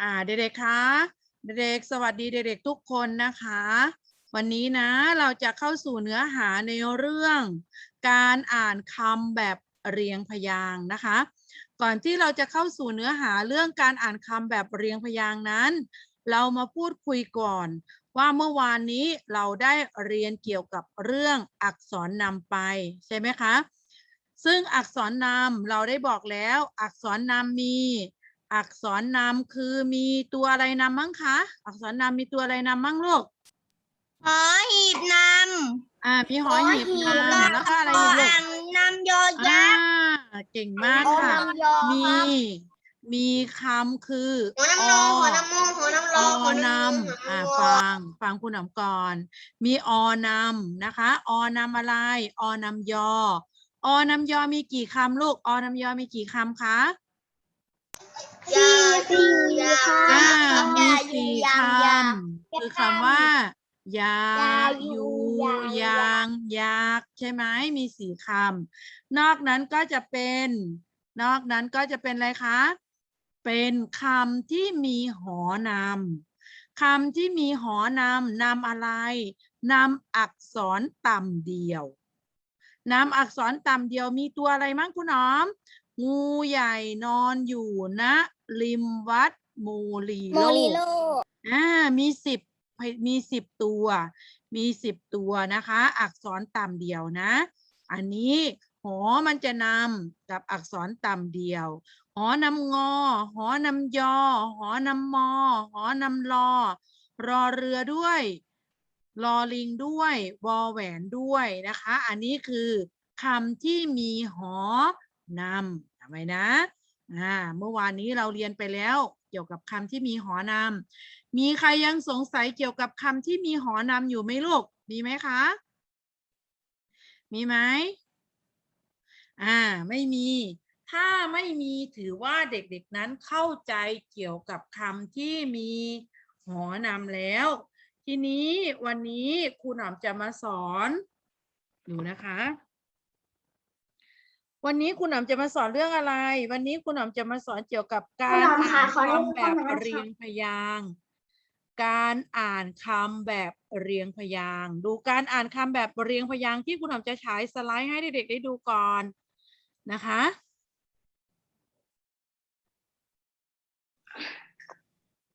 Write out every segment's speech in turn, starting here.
อ่าเด็กๆคะเด็กๆสวัสดีเด็กๆทุกคนนะคะ วันนี้นะเราจะเข้าสู่เนื้อหาในเรื่อง การอ่านคำแบบเรียงพยางค์นะคะ ก่อนที่เราจะเข้าสู่เนื้อหาเรื่องการอ่านคำแบบเรียงพยางค์นั้น เรามาพูดคุยก่อน ว่าเมื่อวานนี้เราได้เรียนเกี่ยวกับเรื่องอักษรนำไปใช่ไหมคะซึ่งอักษรนำเราได้บอกแล้วอักษรนำมี อักษรนำคือมีตัวอะไรนำมั้งคะ อักษรนำมีตัวอะไรนำมั้งลูกหอหีบนอ่ามีำหอหีบนำแล้วก็อะไรอีกลูกอ่างนำยออ่ายักษ์เก่งมากค่ะ มี มีคำคือหัวน้ำนองหัวน้ำมงหัวน้ำรอองหัวนน้ำมงำอ่าฟัง ฟังคุณหนำก่อน มีอนำนะคะอนำอะไรอนำยออนำยอมีกี่คำลูกอนำยอมีกี่คำคะ ยาสี่ยาอ่ามีมีสี่คำคือคำว่า ยายูยางยากใช่ไหมมีสี่คำนอกนั้นก็จะเป็น นอกนั้นก็จะเป็นอะไรคะ เป็นคำที่มีหอนำคำที่มีหอนำนำอะไรนำอักษรต่ำเดียวนำอักษรต่ำเดียวมีตัวอะไรมั่งคุณหนอม งูใหญ่นอนอยู่ณริมวัดมูลีโมโลลิกโลอ่ามีสิบมีสิบตัว มีสิบตัวนะคะ อักษรต่ำเดียวนะ อันนี้หอมันจะนำกับอักษรต่ำเดียว หอนำงอ หอนำยอ หอนำมอ หอนำลอ รอเรือด้วยลอลิงด้วย วอแหวนด้วยนะคะ อันนี้คือคำที่มีหอ นำจำไว้นะอ่าเมื่อวานนี้เราเรียนไปแล้วเกี่ยวกับคำที่มีหอนำมีใครยังสงสัยเกี่ยวกับคำที่มีหอนำอยู่ไหมลูกมีไหมคะ มีไหมอ่าไม่มี ถ้าไม่มีถือว่าเด็กๆนั้นเข้าใจเกี่ยวกับคำที่มีหอนำแล้ว ทีนี้วันนี้ครูหนอมจะมาสอน ดูนะคะ วันนี้คุณหนอมจะมาสอนเรื่องอะไร วันนี้คุณหนอมจะมาสอนเกี่ยวกับการคุณหนอมอ่าค่ะนขอเรียนคำแบบข้อมูลนะคะเรียงพยางค์การอ่านคำแบบเรียงพยางค์ดูการอ่านคำแบบเรียงพยางค์ที่คุณหนอมจะฉายสไลด์ให้เด็กๆได้ดูก่อนนะคะ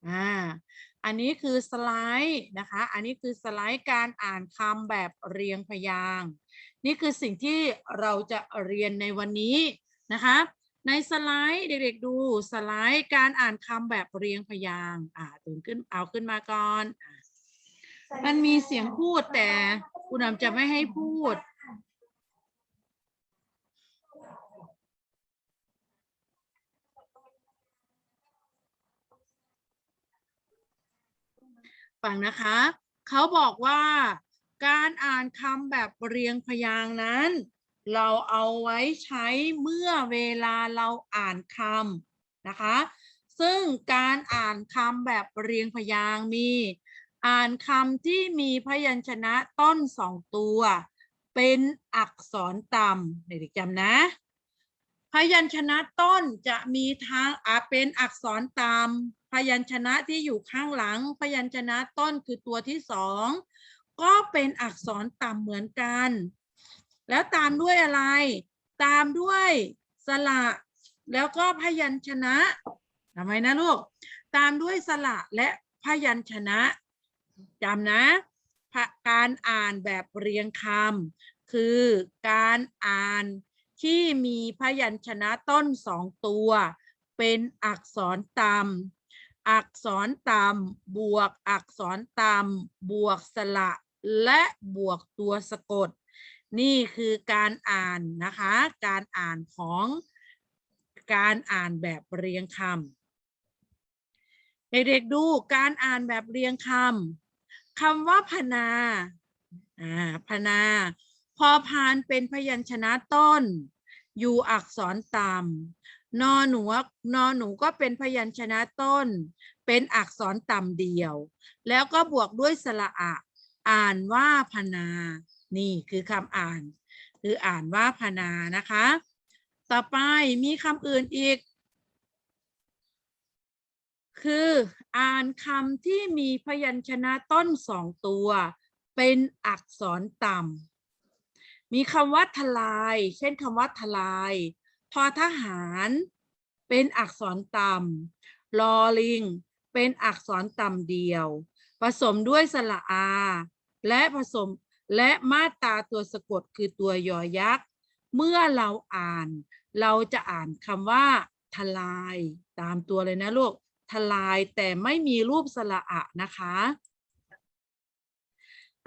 อ่า อันนี้คือสไลด์นะคะ อันนี้คือสไลด์การอ่านคำแบบเรียงพยางค์ นี่คือสิ่งที่เราจะเรียนในวันนี้นะคะ ในสไลด์เด็กๆดูสไลด์การอ่านคำแบบเรียงพยางค์อ่าตื่นขึ้นเอาขึ้นมาก่อน มันมีเสียงพูดแต่คุณอำจะไม่ให้พูดฟังนะคะ เขาบอกว่า การอ่านคำแบบเรียงพยางค์นั้น เราเอาไว้ใช้เมื่อเวลาเราอ่านคำนะคะ ซึ่งการอ่านคำแบบเรียงพยางค์มี อ่านคำที่มีพยัญชนะต้นสองตัว เป็นอักษรต่ำเด็กๆจำนะ พยัญชนะต้นจะมีทางอาเป็นอักษรตามพยัญชนะที่อยู่ข้างหลัง พยัญชนะต้นคือตัวที่สอง ก็เป็นอักษรต่ำเหมือนกัน แล้วตามด้วยอะไร ตามด้วยสระแล้วก็พยัญชนะทำไมนะลูก ตามด้วยสระและพยัญชนะจำนะการอ่านแบบเรียงคำคือการอ่านที่มีพยัญชนะต้นสองตัว เป็นอักษรต่ำอักษรต่ำบวกอักษรต่ำบวกสระ และบวกตัวสะกด นี่คือการอ่านนะคะ การอ่านของการอ่านแบบเรียงคำเด็กๆดูการอ่านแบบเรียงคำคำว่าพนาอ่าพนา พอพานเป็นพยัญชนะต้น อยู่อักษรต่ำนอหนูนอหนูก็เป็นพยัญชนะต้น เป็นอักษรต่ำเดียว แล้วก็บวกด้วยสระอะ อ่านว่าพนา นี่คือคำอ่าน คืออ่านว่าพนานะคะ ต่อไปมีคำอื่นอีก คืออ่านคำที่มีพยัญชนะต้นสองตัว เป็นอักษรต่ำมีคำว่าทลาย เช่นคำว่าทลายทอทหาร เป็นอักษรต่ำลอลิง เป็นอักษรต่ำเดียว ผสมด้วยสระอา และผสมและมาตราตัวสะกดคือตัวยอยักษ์ เมื่อเราอ่าน เราจะอ่านคำว่า ทลาย ตามตัวเลยนะลูก ทลายแต่ไม่มีรูปสระอะนะคะ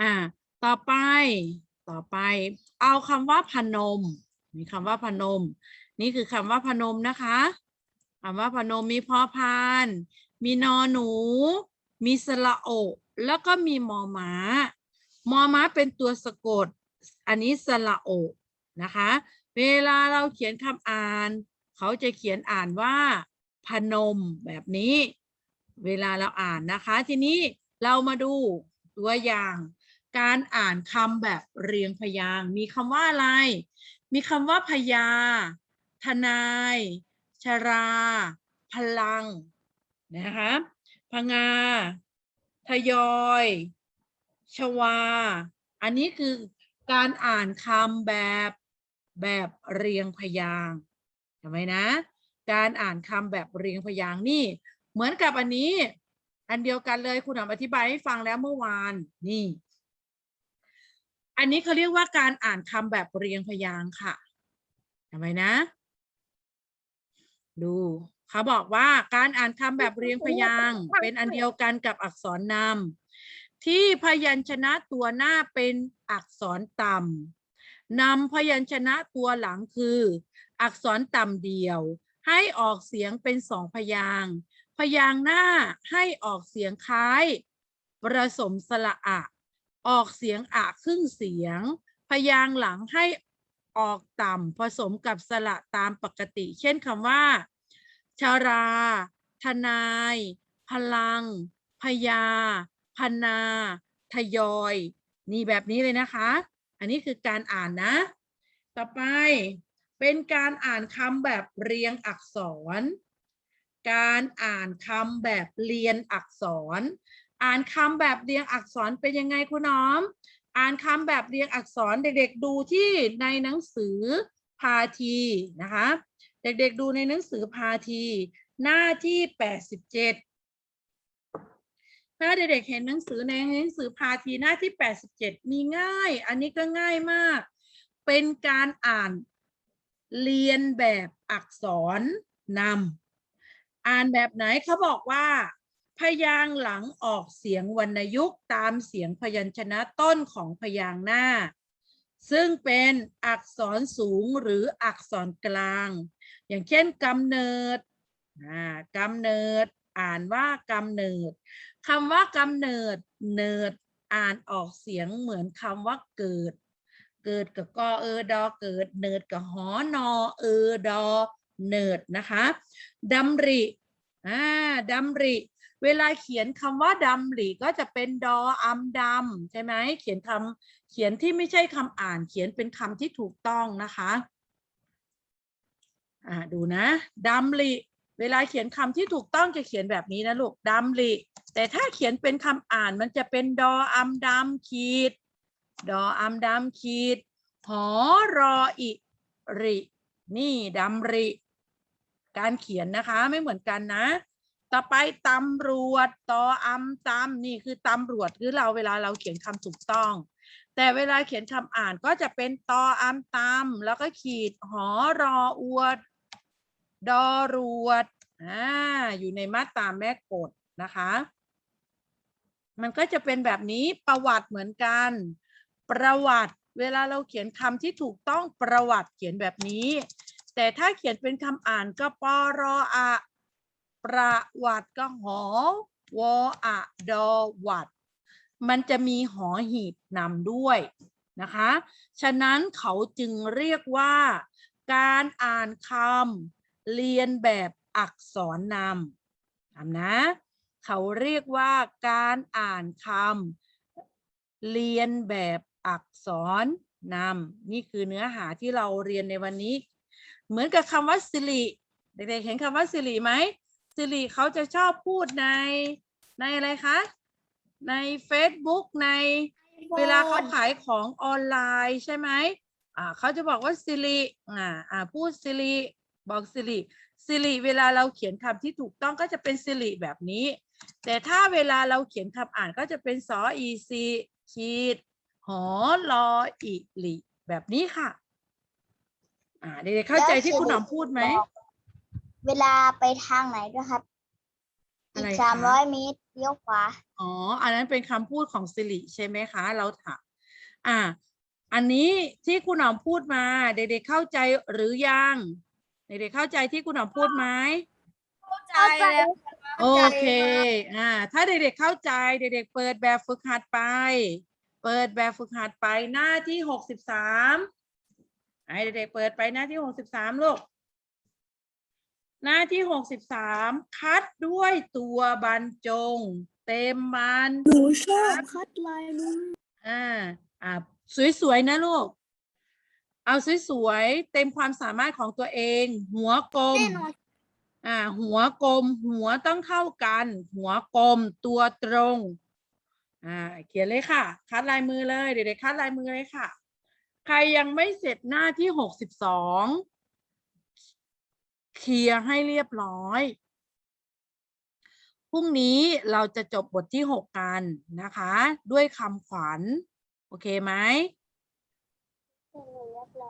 อ่า ต่อไป ต่อไป เอาคำว่าพนม มีคำว่าพนม นี่คือคำว่าพนมนะคะคำว่าพนมมีพอพาน มีนอหนู มีสระโอ แล้วก็มีมอม้า มอม้าเป็นตัวสะกด อันนี้สระโอนะคะ เวลาเราเขียนคำอ่าน เขาจะเขียนอ่านว่าพนมแบบนี้ เวลาเราอ่านนะคะ ทีนี้เรามาดูตัวอย่าง การอ่านคำแบบเรียงพยาง มีคำว่าอะไร มีคำว่าพยา ทนาย ชรา พลัง นะคะพงา ทยอย ชวา อันนี้คือการอ่านคำแบบแบบเรียงพยางค์เห็นไหมนะ การอ่านคำแบบเรียงพยางค์นี่ เหมือนกับอันนี้ อันเดียวกันเลยคุณออธิบายให้ฟังแล้วเมื่อวานนี่ อันนี้เขาเรียกว่าการอ่านคำแบบเรียงพยางค์ค่ะเห็นไหมนะ ดูเขาบอกว่าการอ่านคำแบบเรียงพยางค์เป็นอันเดียวกันกับอักษรนำ ที่พยัญชนะตัวหน้าเป็นอักษรต่ำนำพยัญชนะตัวหลังคือ อักษรต่ำเดียว ให้ออกเสียงเป็นสองพยางพยางหน้าให้ออกเสียงคล้ายผสมสระอะ ออกเสียงอะครึ่งเสียง พยางหลังให้ออกต่ำผสมกับสระตามปกติ เช่นคำว่า ชารา ทนาย พลัง พยา พนาทยอย นี่แบบนี้เลยนะคะ อันนี้คือการอ่านนะ ต่อไปเป็นการอ่านคำแบบเรียงอักษร การอ่านคำแบบเรียนอักษร อ่านคำแบบเรียงอักษรเป็นยังไงคุณน้อม อ่านคำแบบเรียงอักษรเด็กๆดูที่ในหนังสือพาทีนะคะ เด็กๆดูในหนังสือพาที หน้าที่ 87 ถ้าเด็กๆเห็นหนังสือในหนังสือพาทีหน้าที่ 87 มีง่าย อันนี้ก็ง่ายมาก เป็นการอ่านเรียนแบบอักษรนำอ่านแบบไหนเขาบอกว่า พยางหลังออกเสียงวรรณยุกต์ตามเสียงพยัญชนะต้นของพยางหน้า ซึ่งเป็นอักษรสูงหรืออักษรกลาง อย่างเช่นกำเนิดกำเนิด อ่านว่ากำเนิด คำว่ากำเนิดเนิดอ่านออกเสียงเหมือนคำว่าเกิด เกิดกับกอเออดอเกิด เนิดกับหอนอเออดอเนิดนะคะดำริอ่าดำริเวลาเขียนคำว่าดำริก็จะเป็นดออัมดำใช่ไหมเขียนคำเขียนที่ไม่ใช่คำอ่าน เขียนเป็นคำที่ถูกต้องนะคะ อ่าดูนะดำริ เวลาเขียนคำที่ถูกต้องจะเขียนแบบนี้นะลูกดำริแต่ถ้าเขียนเป็นคำอ่านมันจะเป็นดออัมดำขีด ดออัมดำขีด หอรออิริ นี่ดำริ การเขียนนะคะไม่เหมือนกันนะ ต่อไปตำรวจตออัมตำนี่คือตำรวจคือเราเวลาเราเขียนคำถูกต้อง แต่เวลาเขียนคำอ่านก็จะเป็นตออัมตำแล้วก็ขีดหอรออวด ดอรวดอ่าอยู่ในมาตราแม่กฎนะคะ มันก็จะเป็นแบบนี้ประวัติเหมือนกัน ประวัติเวลาเราเขียนคำที่ถูกต้องประวัติเขียนแบบนี้ แต่ถ้าเขียนเป็นคำอ่านก็ปรออะประวัติก็หอวออะดอวัดมันจะมีหอหีบนำด้วยนะคะ ฉะนั้นเขาจึงเรียกว่า การอ่านคำ เรียนแบบอักษรนำทำนะ เขาเรียกว่าการอ่านคำเรียนแบบอักษรนำนี่คือเนื้อหาที่เราเรียนในวันนี้ เหมือนกับคำว่าสิริเด็กๆเห็นคำว่าสิริไหมสิริเขาจะชอบพูดในในอะไรคะ ใน Facebook ในเวลาเขาขายของออนไลน์ใช่ไหมอ่าเขาจะบอกว่าสิริอ่าอ่าพูดสิริ บอกสิริสิริเวลาเราเขียนคำที่ถูกต้องก็จะเป็นสิริแบบนี้ แต่ถ้าเวลาเราเขียนคำอ่านก็จะเป็นสออีซีขีดหอลออีหลิแบบนี้ค่ะ อ่าเด็กๆเข้าใจที่คุณหนอมพูดไหม เวลาไปทางไหนด้วยครับอะอีไรกคะสามร้อยเมตรเลี้ยวขวา อ๋อ อันนั้นเป็นคำพูดของสิริใช่ไหมคะ เราถามอ่า อันนี้ที่คุณหนอมพูดมา เด็กๆเข้าใจหรือยัง เด็กๆเข้าใจที่คุณหนอมพูดไหมเข้าใจแล้วโอเคอ่าถ้าเด็กๆเข้าใจเด็กๆเปิดแบบฝึกหัดไป เปิดแบบฝึกหัดไปหน้าที่หกสิบสามให้เด็กๆเปิดไปหน้าที่หกสิบสามลูกหน้าที่หกสิบสามคัดด้วยตัวบรรจง เต็มมันหนูชอบคัดลายมืออ่าอ่าสวยๆนะลูก เอาสวยๆ เต็มความสามารถของตัวเอง หัวกลม แน่นอนอ่า หัวกลม หัวต้องเท่ากัน หัวกลม ตัวตรง อ่า เขียนเลยค่ะ คัดลายมือเลย เด็กๆคัดลายมือเลยค่ะ ใครยังไม่เสร็จหน้าที่หกสิบสองเคลียร์ให้เรียบร้อย พรุ่งนี้เราจะจบบทที่หกกันนะคะ ด้วยคำขวัญ โอเคไหม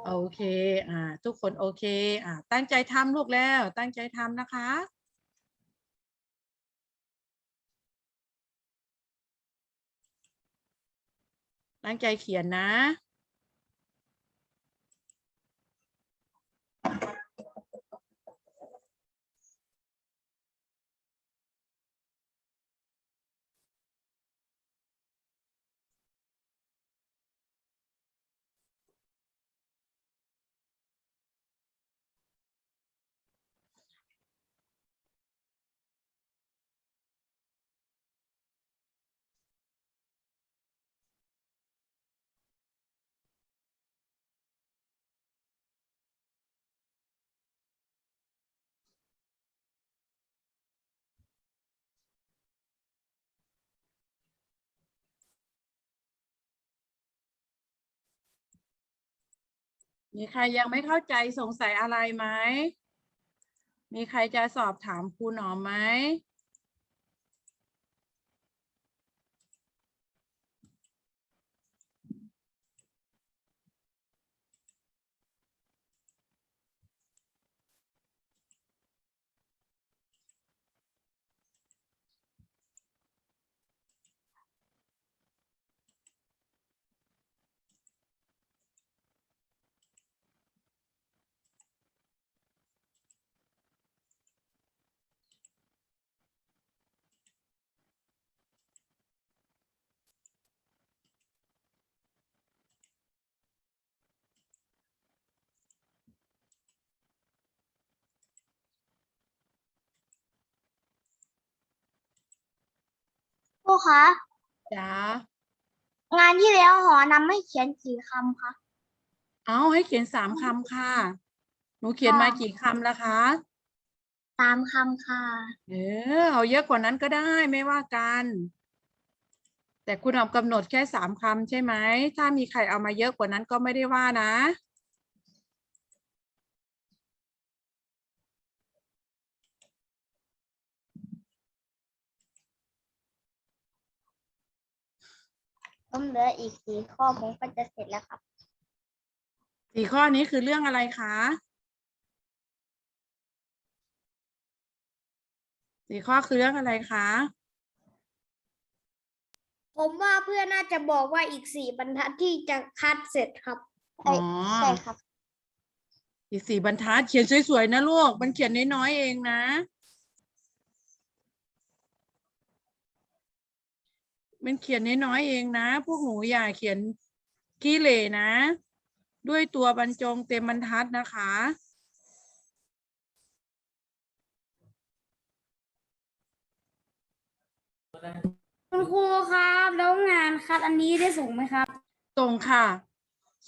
โอเค อ่า ทุกคนโอเค อ่า ตั้งใจทำลูกแล้ว ตั้งใจทำนะคะตั้งใจเขียนนะ มีใครยังไม่เข้าใจสงสัยอะไรไหม มีใครจะสอบถามครูหนอมไหม รูคะจ้างานที่แล้วหอนำให้เขียนกี่คำคะเอาให้เขียนสามคำค่ะ หนูเขียนมาค่ะกี่คำแล้วคะ สามคำค่ะ เออเอาเยอะกว่านั้นก็ได้ไม่ว่ากัน แต่คุณหนอมกำหนดแค่สามคำใช่ไหม ถ้ามีใครเอามาเยอะกว่านั้นก็ไม่ได้ว่านะ ผมเหลืออีกสี่ข้อผมก็จะเสร็จแล้วครับ สี่ข้อนี้คือเรื่องอะไรคะสี่ข้อคือเรื่องอะไรคะ ผมว่าเพื่อนน่าจะบอกว่าอีกสี่บรรทัดที่จะคัดเสร็จครับอ๋อ ใช่ครับ อีกสี่บรรทัดเขียนสวยๆนะลูก มันเขียนน้อยๆเองนะ มันเขียนน้อยๆเองนะ พวกหนูอย่าเขียนขี้เหร่นะ ด้วยตัวบรรจงเต็มบรรทัดนะคะ คุณครูครับ แล้วงานคัดอันนี้ได้ส่งไหมครับ ส่งค่ะ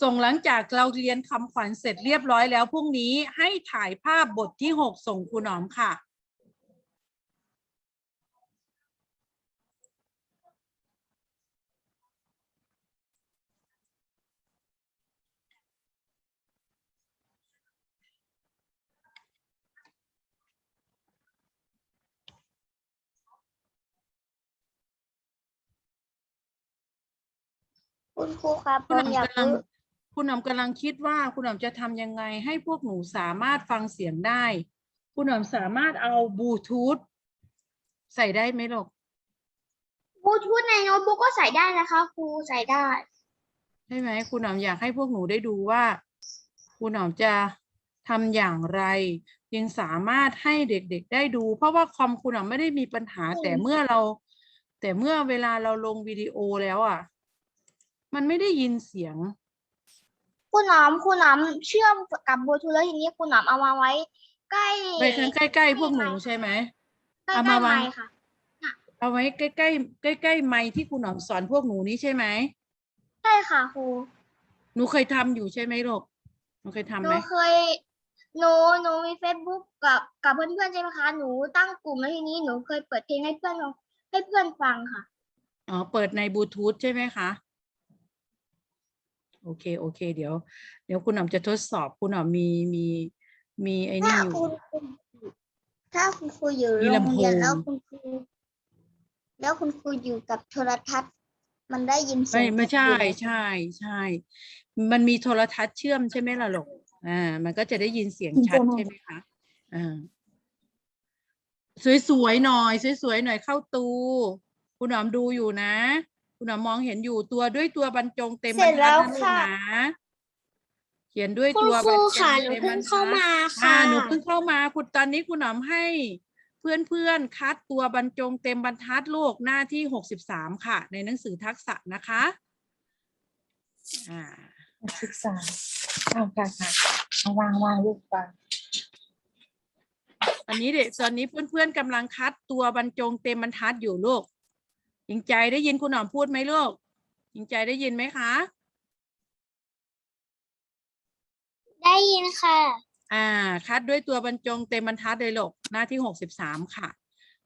ส่งหลังจากเราเรียนคำขวัญเสร็จเรียบร้อยแล้วพรุ่งนี้ให้ถ่ายภาพบทที่หกส่งครูหนอมค่ะ คุณครูครับผคุณหมอยากนำกำลังรู้คุณหนำกำลังคิดว่าคุณหนำจะทำยังไงให้พวกหนูสามารถฟังเสียงได้ คุณหนำสามารถเอาบลูทูธใส่ได้ไหมลูกบลูทูธในโน้ตบุ๊กก็ใส่ได้นะคะ ครูใส่ได้ ใช่ไหมคุณหนำอยากให้พวกหนูได้ดูว่า คุณหนำจะทำอย่างไรยังสามารถให้เด็กๆได้ดู เพราะว่าคอมคุณหนำไม่ได้มีปัญหาอืมแต่เมื่อเรา แต่เมื่อเวลาเราลงวิดีโอแล้วอะ มันไม่ได้ยินเสียง คุณหนอมคุณหนอมเชื่อมกับบลูทูธแล้วทีนี้คุณหนอมเอามาไว้ ใกล้ไปข้างใกล้ๆพวกหนูไม่ใช่ไหม ใกล้เอาใกมาล้วางไมค์ค่ะ เอาไว้ใกล้ๆใกล้ๆไมค์ที่คุณหนอมสอนพวกหนูนี้ใช่ไหมใช่ค่ะครูหนูเคยทำอยู่ใช่ไหมลูกหนูเคยทำหไหนูมเคยหนูหนูมีเฟซบุ๊กกับกับเพื่อนๆใช่ไหมคะหนูตั้งกลุ่มแล้วทีนี้หนูเคยเปิดเพลงให้เพื่อนฟังให้เพื่อนฟังค่ะ อ๋อเปิดในบลูทูธใช่ไหมคะ โอเคโอเค เดี๋ยว เดี๋ยวคุณหนอมจะทดสอบคุณหนอมมีมีมีไอ้นี่ถ้าอยู่คุณครูถ้าคุณครูอยู่มีโรลำงโพเรียนงแล้วคุณครูแล้วคุณครูอยู่กับโทรทัศน์ มันได้ยินเสีไม่ยงไม่ใช่ชัดเจนใช่ใช่ มันมีโทรทัศน์เชื่อมใช่ไหมล่ะลูกอ่า มันก็จะได้ยินเสียงชัดใช่ไหมคะอ่าสวยๆหน่อย สวยๆหน่อยเข้าตู คุณหนอมดูอยู่นะ คุณหนอมมองเห็นอยู่ตัวด้วยตัวบรรจงเต็มบรรทัดนะลูกนะเขียนด้วยคุณตัวคบรรูรจงค่ะหนูเต็มบเพิ่รงรเข้าทัดมาอ่าค่ะหนูเพิ่งเข้ามาคุณตอนนี้คุณหนอมให้เพื่อนๆคัดตัวบรรจงเต็มบรรทัดโลกหน้าที่หกสิบสามค่ะ ในหนังสือทักษะนะคะอ่าศึกษาเอาค่ะค่ะเอาวางวางลูกวางตอนนี้เด็กตอนนี้เพื่อนๆกำลังคัดตัวบรรจงเต็มบรรทัดอยู่ลูก หญิงใจได้ยินคุณหนอมพูดไหมลูกหญิงใจได้ยินไหมคะ ได้ยินค่ะ อ่า คัดด้วยตัวบรรจงเต็มบรรทัดเลยลูกหน้าที่หกสิบสามค่ะ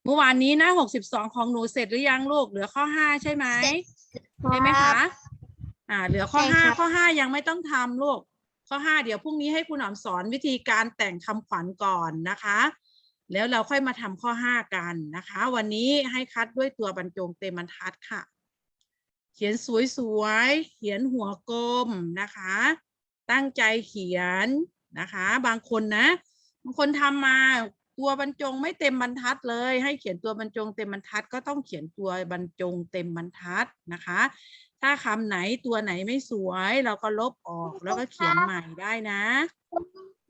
เมื่อวานนี้หน้าหกสิบสองของหนูเสร็จหรือยังลูกเหลือข้อห้าใช่ไหมใช่ไหมคะอ่า เหลือข้อใช่ห้าครับข้อห้ายังไม่ต้องทำลูกข้อห้าเดี๋ยวพรุ่งนี้ให้คุณหนอมสอนวิธีการแต่งคำขวัญก่อนนะคะ แล้วเราค่อยมาทำข้อห้ากันนะคะ วันนี้ให้คัดด้วยตัวบรรจงเต็มบรรทัดค่ะ เขียนสวยๆ เขียนหัวกลมนะคะ ตั้งใจเขียนนะคะ บางคนนะ บางคนทำมาตัวบรรจงไม่เต็มบรรทัดเลย ให้เขียนตัวบรรจงเต็มบรรทัดก็ต้องเขียนตัวบรรจงเต็มบรรทัดนะคะ ถ้าคำไหนตัวไหนไม่สวยเราก็ลบออกแล้วก็เขียนใหม่ได้นะ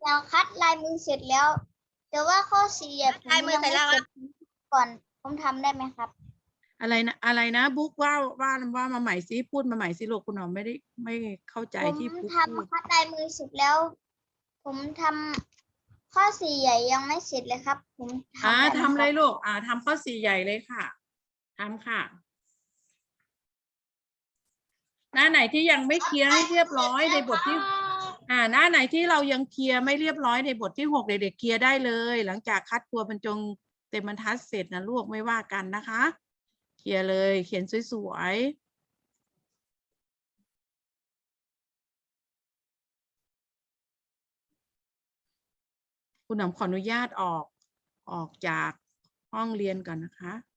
เราคัดลายมือเสร็จแล้ว แต่ว่าข้อสี่อะผมลายมือยังเสร็จแล้วไม่เก็บก่อนผมทำได้ไหมครับ อะไรนะอะไรนะบุ๊กว่าว่าว่ามาใหม่สิพูดมาใหม่สิลูกคุณหนอมไม่ได้ไม่เข้าใจผมที่บุ๊กทำพูดคัดลายมือเสร็จแล้ว ผมทำข้อสี่ใหญ่ยังไม่เสร็จเลยครับ ผมอ่าได้ไหมทำเลยครับลูกอ่าทำข้อสี่ใหญ่เลยค่ะทำค่ะ หน้าไหนที่ยังไม่เคลียร์ให้เรียบร้อยในบทที่ อ่าหน้าไหนที่เรายังเคลียร์ไม่เรียบร้อยในบทที่หกเด็กๆเคลียร์ได้เลย หลังจากคัดตัวบรรจงเต็มบรรทัดเสร็จนะลูกไม่ว่ากันนะคะ เคลียร์เลยเขียนสวยๆคุณหนอมขออนุญาตออกออกจากห้องเรียนก่อนนะคะ